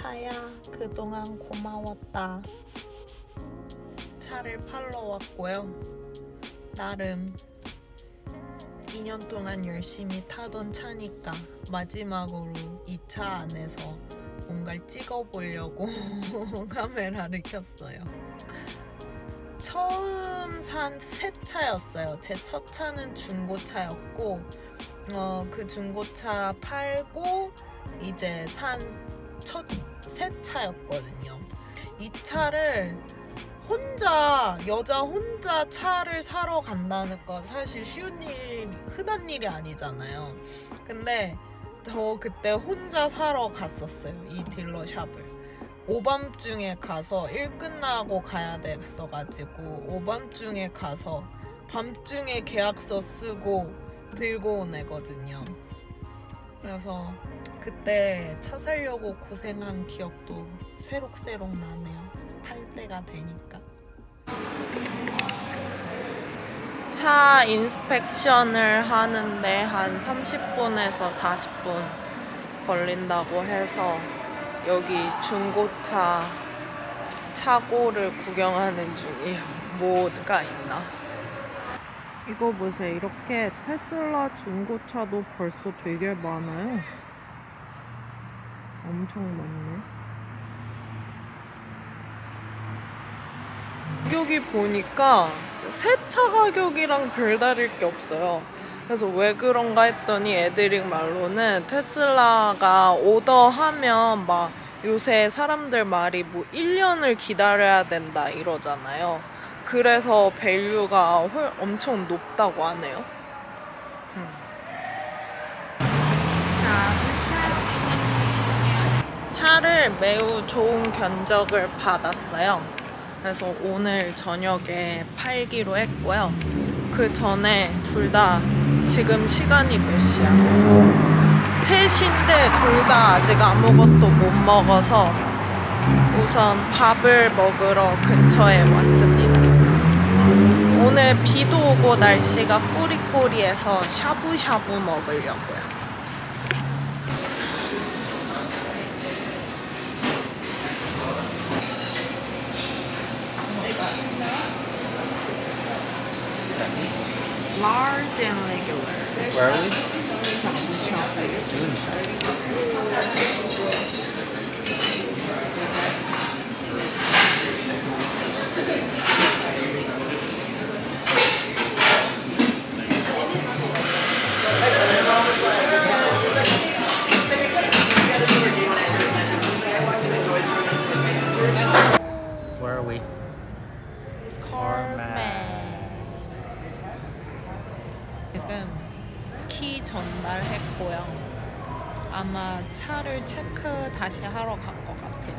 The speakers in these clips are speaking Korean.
차야 그동안 고마웠다. 차를 팔러 왔고요. 나름 2년 동안 열심히 타던 차니까 마지막으로 이 차 안에서 뭔가를 찍어보려고 카메라를 켰어요. 처음 산 새 차였어요. 제 첫 차는 중고차였고, 어, 그 중고차 팔고 이제 산첫 새 차였거든요. 이 차를 혼자 여자 혼자 차를 사러 간다는 건 사실 쉬운 일 흔한 일이 아니잖아요. 근데 저 그때 혼자 사러 갔었어요. 이 딜러샵을. 오밤중에 가서 일 끝나고 가야 됐어가지고 오밤중에 가서 밤중에 계약서 쓰고 들고 온 애거든요. 그래서 그때 차 살려고 고생한 기억도 새록새록 나네요. 팔 때가 되니까. 차 인스펙션을 하는데 한 30분에서 40분 걸린다고 해서 여기 중고차 차고를 구경하는 중이에요. 뭐가 있나? 이거 보세요. 이렇게 테슬라 중고차도 벌써 되게 많아요. 엄청 많네. 가격이 보니까 새 차 가격이랑 별다를 게 없어요. 그래서 왜 그런가 했더니 애들이 말로는 테슬라가 오더하면 막 요새 사람들 말이 뭐 1년을 기다려야 된다 이러잖아요. 그래서 밸류가 훨- 엄청 높다고 하네요. 차를 매우 좋은 견적을 받았어요. 그래서 오늘 저녁에 팔기로 했고요. 그 전에 둘 다 지금 시간이 몇 시야? 3시인데 둘 다 아직 아무것도 못 먹어서 우선 밥을 먹으러 근처에 왔습니다. 오늘 비도 오고 날씨가 꾸리꾸리해서 샤브샤브 먹으려고요. Where are we? June shop. 아마 차를 체크 다시 하러 간 것 같아요.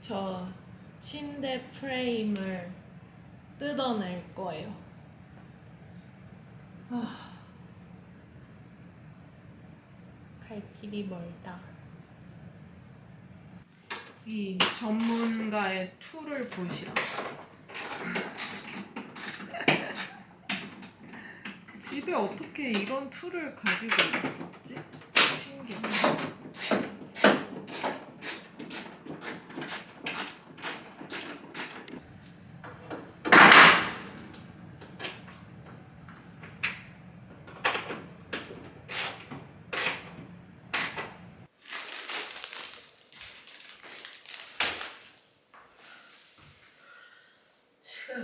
저 침대 프레임을 뜯어낼 거예요. 아, 갈 길이 멀다. 이 전문가의 툴을 보시라. 집에 어떻게 이런 툴을 가지고 있었지? 신기해.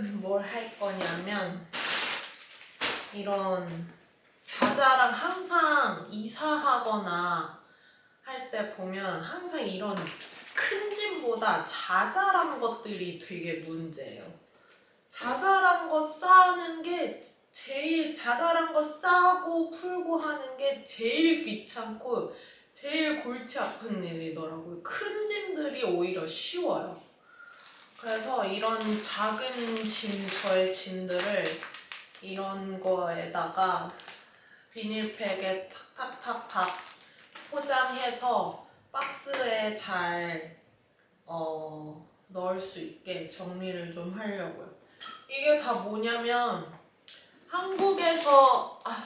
뭘 할 거냐면 이런 자자랑 항상 이사하거나 할 때 보면 항상 이런 큰 짐보다 자잘한 것들이 되게 문제예요. 자잘한 거 싸는 게 제일 자잘한 거 싸고 풀고 하는 게 제일 귀찮고 제일 골치 아픈 일이더라고요. 큰 짐들이 오히려 쉬워요. 그래서 이런 작은 짐, 저의 짐들을 이런 거에다가 비닐팩에 탁탁탁탁 포장해서 박스에 잘 어, 넣을 수 있게 정리를 좀 하려고요. 이게 다 뭐냐면 한국에서 아,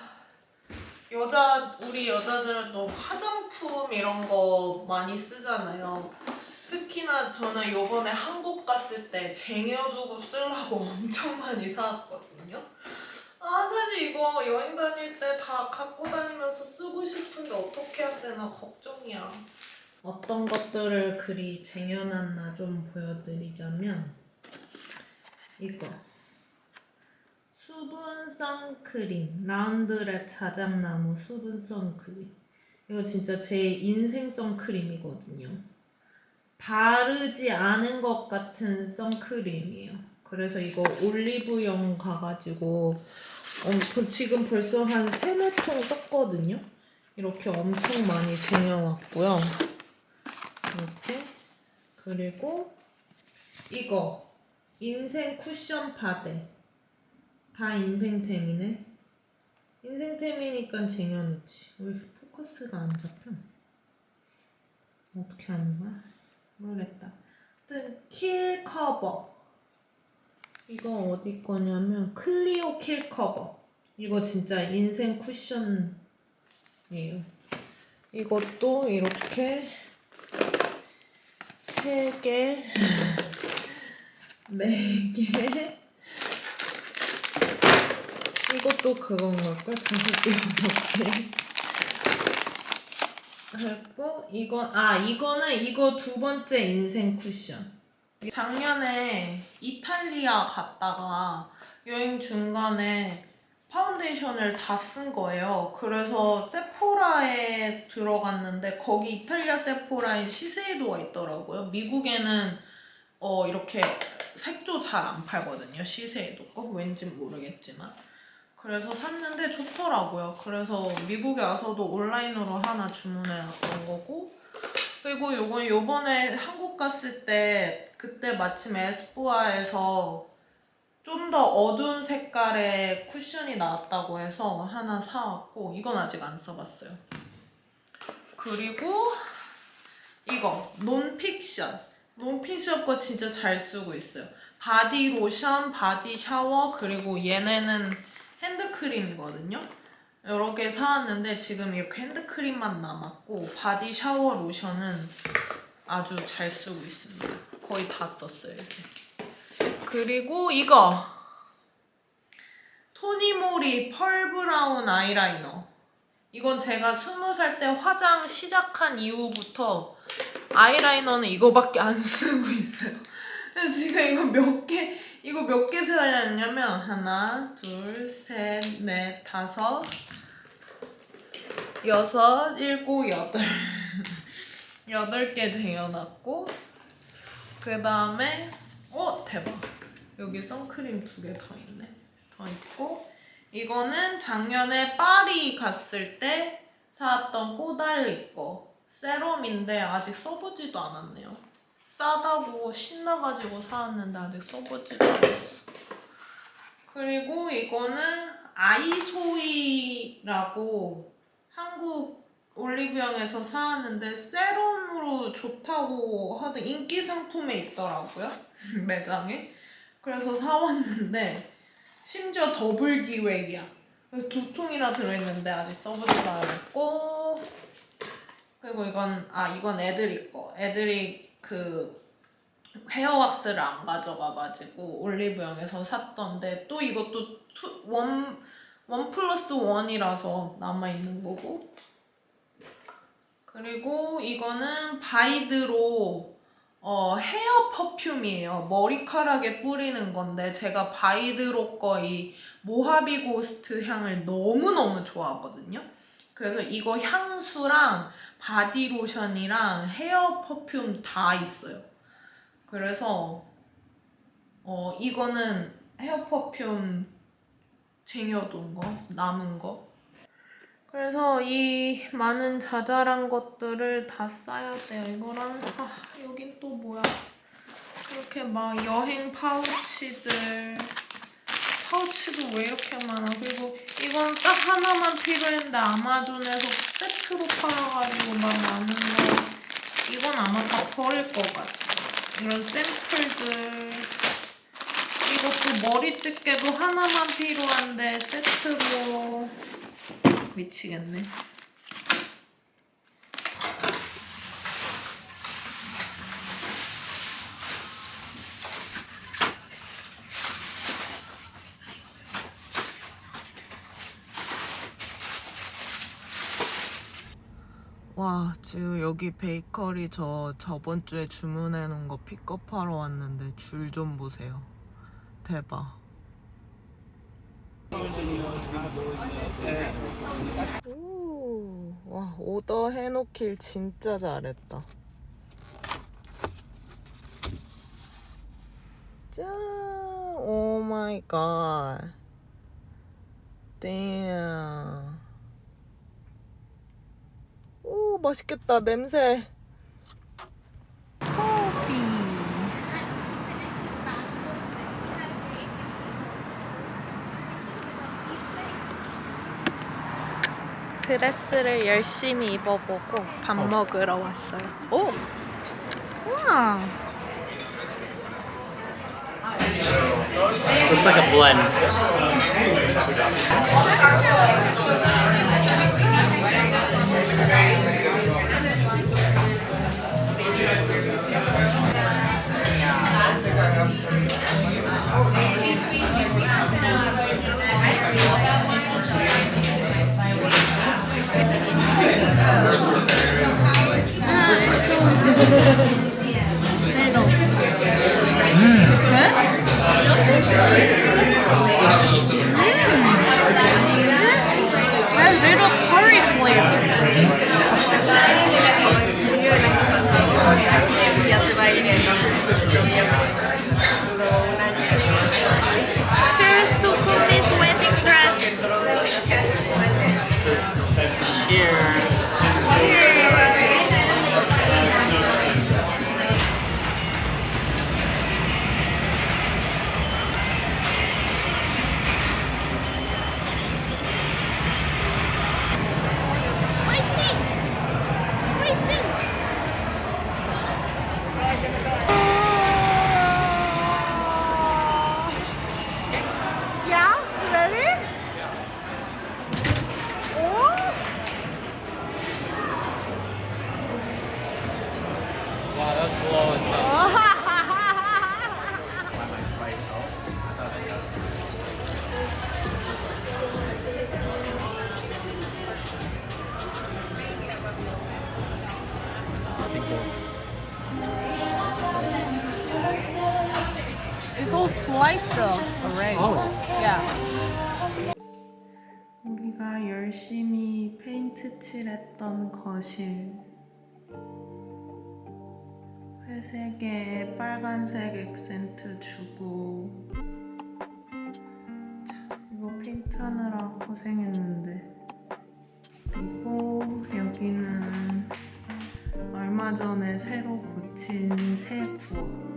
여자 우리 여자들은 또 화장품 이런 거 많이 쓰잖아요. 특히나 저는 요번에 한국 갔을 때 쟁여두고 쓰려고 엄청 많이 사왔거든요. 아 사실 이거 여행 다닐 때 다 갖고 다니면서 쓰고 싶은데 어떻게 해야 되나 걱정이야. 어떤 것들을 그리 쟁여놨나 좀 보여드리자면 이거 수분 선크림 라운드랩 자작나무 수분 선크림 이거 진짜 제 인생 선크림이거든요. 바르지 않은 것 같은 선크림이에요. 그래서 이거 올리브영 가가지고 엄- 지금 벌써 한 세네 통 썼거든요. 이렇게 엄청 많이 쟁여왔고요. 이렇게 그리고 이거 인생 쿠션 파데 다 인생템이네. 인생템이니까 쟁여놓지. 왜 포커스가 안 잡혀? 어떻게 하는 거야? 모르겠다. 하여튼 킬 커버. 이거 어디 거냐면 클리오 킬 커버. 이거 진짜 인생 쿠션이에요. 이것도 이렇게 세 개, 네 개. 이것도 그건 걸걸? 다섯 개, 여섯 개. 그리고 이건 아 이거는 이거 두 번째 인생 쿠션. 작년에 이탈리아 갔다가 여행 중간에 파운데이션을 다 쓴 거예요. 그래서 세포라에 들어갔는데 거기 이탈리아 세포라에 시세이도가 있더라고요. 미국에는 어 이렇게 색조 잘 안 팔거든요. 시세이도 거 왠지 모르겠지만. 그래서 샀는데 좋더라고요. 그래서 미국에 와서도 온라인으로 하나 주문해 놨던 거고 그리고 요건 요번에 한국 갔을 때 그때 마침 에스쁘아에서 좀 더 어두운 색깔의 쿠션이 나왔다고 해서 하나 사왔고 이건 아직 안 써봤어요. 그리고 이거 논픽션 논픽션 거 진짜 잘 쓰고 있어요. 바디 로션, 바디 샤워 그리고 얘네는 핸드크림이거든요. 여러 개 사왔는데 지금 이렇게 핸드크림만 남았고 바디 샤워 로션은 아주 잘 쓰고 있습니다. 거의 다 썼어요 이제. 그리고 이거 토니모리 펄 브라운 아이라이너. 이건 제가 스무 살 때 화장 시작한 이후부터 아이라이너는 이거밖에 안 쓰고 있어요. 그래서 지금 이거 몇 개, 이거 몇개 사려냐면 하나, 둘, 셋, 넷, 다섯, 여섯, 일곱, 여덟. 여덟 개 쟁여놨고 그 다음에 어 대박. 여기 선크림 두 개 더 있네. 더 있고 이거는 작년에 파리 갔을 때 사왔던 꼬달리 거 세럼인데 아직 써보지도 않았네요 싸다고 신나가지고 사왔는데 아직 써보지도 않았어. 그리고 이거는 아이소이라고 한국 올리브영에서 사왔는데 세럼으로 좋다고 하던 인기 상품에 있더라고요. 매장에. 그래서 사왔는데 심지어 더블 기획이야. 두 통이나 들어있는데 아직 써보지도 않았고. 그리고 이건 아 이건 애들이 거. 애들이 그 헤어 왁스를 안 가져가가지고 올리브영에서 샀던데 또 이것도 투, 원, 원 플러스 원이라서 남아있는 거고 그리고 이거는 바이드로 어, 헤어 퍼퓸이에요. 머리카락에 뿌리는 건데 제가 바이드로 거의 모하비 고스트 향을 너무너무 좋아하거든요. 그래서 이거 향수랑 바디로션이랑 헤어 퍼퓸 다 있어요. 그래서 어, 이거는 헤어 퍼퓸 쟁여둔 거, 남은 거. 그래서 이 많은 자잘한 것들을 다 싸야 돼요. 이거랑 아 여긴 또 뭐야? 이렇게 막 여행 파우치들 파우치도 왜 이렇게 많아? 그리고 이건 딱 하나만 필요했는데 아마존에서 세트로 팔아가지고 막 많은데 이건 아마 다 버릴 것 같아. 이런 샘플들. 이것도 머리 집게도 하나만 필요한데 세트로. 미치겠네 와 지금 여기 베이커리 저 저번 주에 주문해 놓은 거 픽업하러 왔는데 줄 좀 보세요. 대박. 오, 와 오더 해놓길 진짜 잘했다. 짠 오 마이 갓. Damn 오 맛있겠다 냄새. 드레스를 열심히 입어보고 밥 먹으러 왔어요. 오! 우와! Looks like a blend. Sorry. Wow, that's low as hell. It's all sliced though already. Oh. Yeah. 우리가 열심히 페인트 칠했던 거실 회색에 빨간색 액센트 주고. 자, 이거 페인트하느라 고생했는데. 그리고 여기는 얼마 전에 새로 고친 새 부엌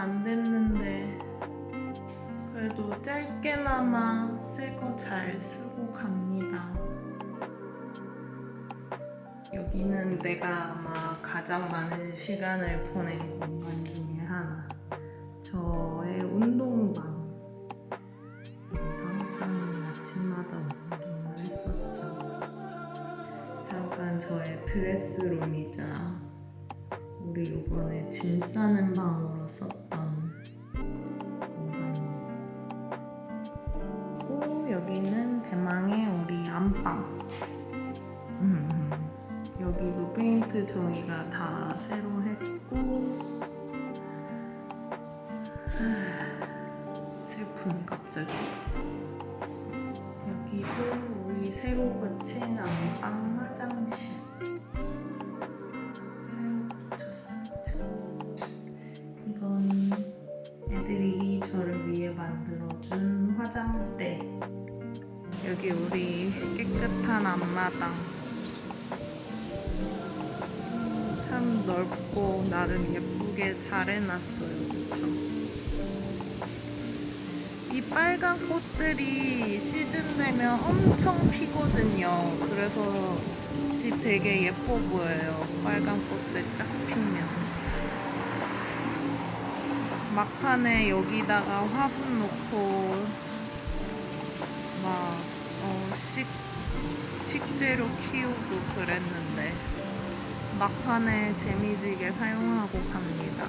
안 됐는데 그래도 짧게나마 새거잘 쓰고 갑니다. 여기는 내가 아마 가장 많은 시간을 보낸 공간 중에 하나. 저의 운동방. 여기서 항상 아침마다 운동을 했었죠. 잠깐 저의 드레스룸이자 우리 이번에 짐 싸는 방으로 방. 음, 음. 여기도 페인트 저희가 다 새로 했고 여기 우리 깨끗한 앞마당. 참 넓고 나름 예쁘게 잘 해놨어요. 그쵸? 이 빨간 꽃들이 시즌 되면 엄청 피거든요. 그래서 집 되게 예뻐 보여요. 빨간 꽃들 쫙 피면. 막판에 여기다가 화분 놓고 막 어, 식, 식재료 키우고 그랬는데 막판에 재미지게 사용하고 갑니다.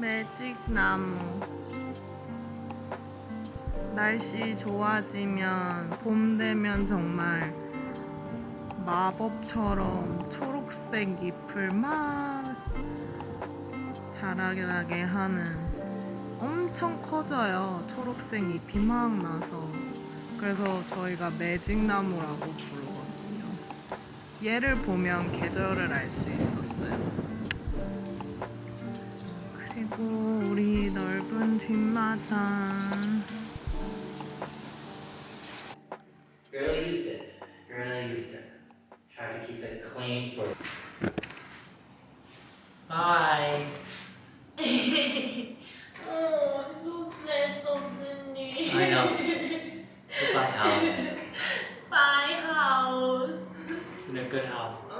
매직 나무. 날씨 좋아지면 봄 되면 정말 마법처럼 초록색 잎을 막 자라게 하는 엄청 커져요. 초록색이 비막 나서. 그래서 저희가 매직나무라고 부르거든요. 얘를 보면 계절을 알 수 있었어요. 그리고 우리 넓은 뒷마당. Barely used good house.